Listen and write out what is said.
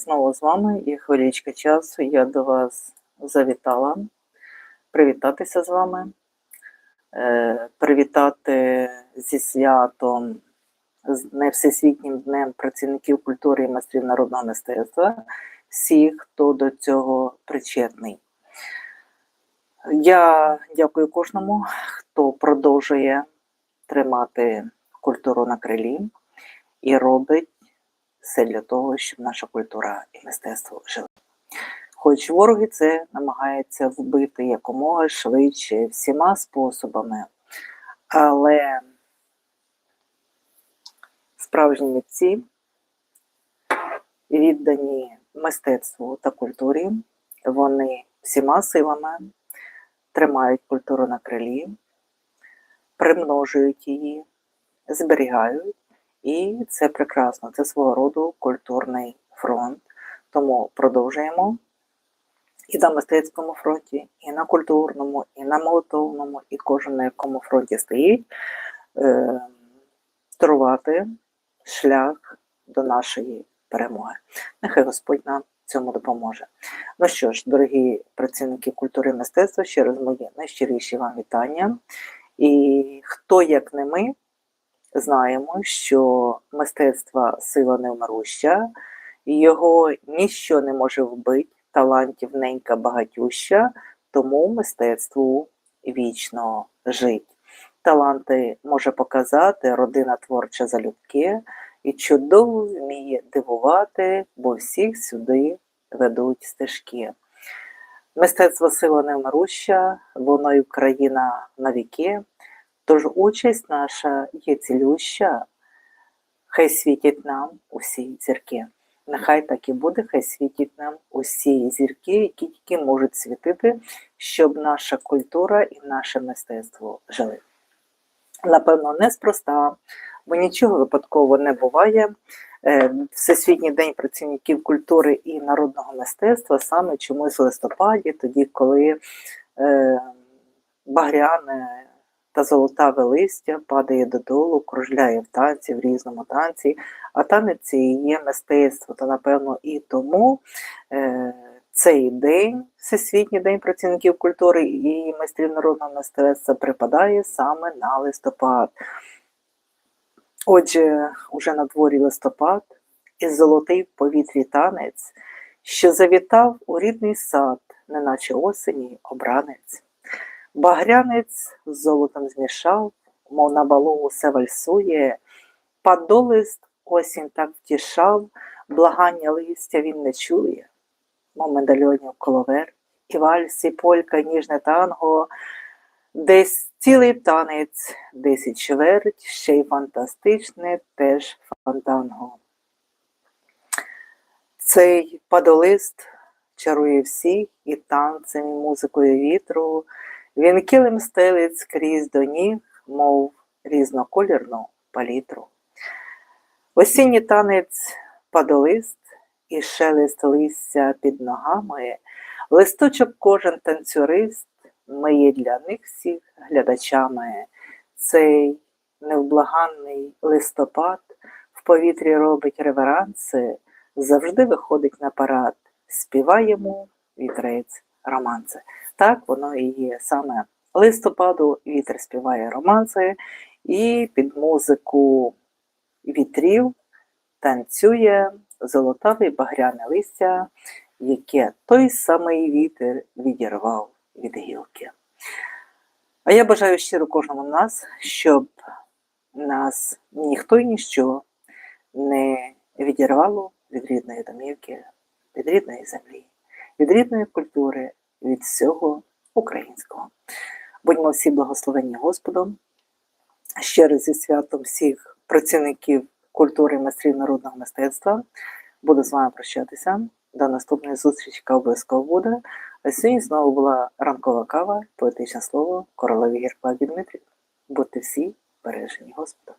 Знову з вами і хвилічка часу. Я до вас завітала привітатися з вами, е, привітати зі святом, з Всесвітнім днем працівників культури і майстрів народного мистецтва, всіх, хто до цього причетний. Я дякую кожному, хто продовжує тримати культуру на крилі і робить все для того, щоб наша культура і мистецтво жили. Хоч вороги це намагаються вбити якомога швидше всіма способами, але справжні митці, віддані мистецтву та культурі, вони всіма силами тримають культуру на крилі, примножують її, зберігають. І це прекрасно, це свого роду культурний фронт. Тому продовжуємо і на мистецькому фронті, і на культурному, і на молитовному, і кожен на якому фронті стоїть, е, трувати шлях до нашої перемоги. Нехай Господь нам цьому допоможе. Ну що ж, дорогі працівники культури і мистецтва, ще раз мої найщиріші вам вітання. І хто, як не ми, знаємо, що мистецтво сила невмируща, його ніщо не може вбити, талантів ненька багатюща, тому мистецтву вічно жить. Таланти може показати родина творча залюбки і чудово вміє дивувати, бо всіх сюди ведуть стежки. Мистецтво сила невмируща, воно й Україна на віки. Тож участь наша є цілюща, хай світять нам усі зірки. Нехай так і буде, хай світять нам усі зірки, які тільки можуть світити, щоб наша культура і наше мистецтво жили. Напевно, неспроста, бо нічого випадково не буває. Е, Всесвітній день працівників культури і народного мистецтва саме чомусь в листопаді, тоді, коли е, багряне та золотаве листя падає додолу, кружляє в танці, в різному танці, а танець і є мистецтво. То, напевно, і тому е, цей день, Всесвітній день працівників культури і майстрів народного мистецтва, припадає саме на листопад. Отже, уже на дворі листопад і золотий в повітрі танець, що завітав у рідний сад, неначе осені обранець. Багрянець з золотом змішав, мов на балу усе вальсує, падолист осінь так втішав, благання листя він не чує, мов медальйонів коловер, і вальс, і полька, і ніжне танго, десь цілий танець, десь і чверть, ще й фантастичне теж фантанго. Цей падолист чарує всіх і танцем, і музикою вітру. Він килим стелить скрізь до ніг, мов різноколірну палітру. Осінній танець падолист і шелест листя під ногами, листочок кожен танцюрист миє для них всіх глядачами. Цей невблаганний листопад в повітрі робить реверанси, завжди виходить на парад, співає йому вітрець романси. Так воно і є саме листопаду вітер співає романси, і під музику вітрів танцює золотаве багряне листя, яке той самий вітер відірвав від гілки. А я бажаю щиро кожному з нас, щоб нас ніхто і ніщо не відірвало від рідної домівки, від рідної землі, від рідної культури від всього українського. Будьмо всі благословенні Господом. Ще раз зі святом всіх працівників культури і майстрів народного мистецтва. Буду з вами прощатися. До наступної зустрічі, обов'язково буде. А сьогодні знову була ранкова кава, поетичне слово королеві Гіркладі Дмитрів. Будьте всі бережені Господа.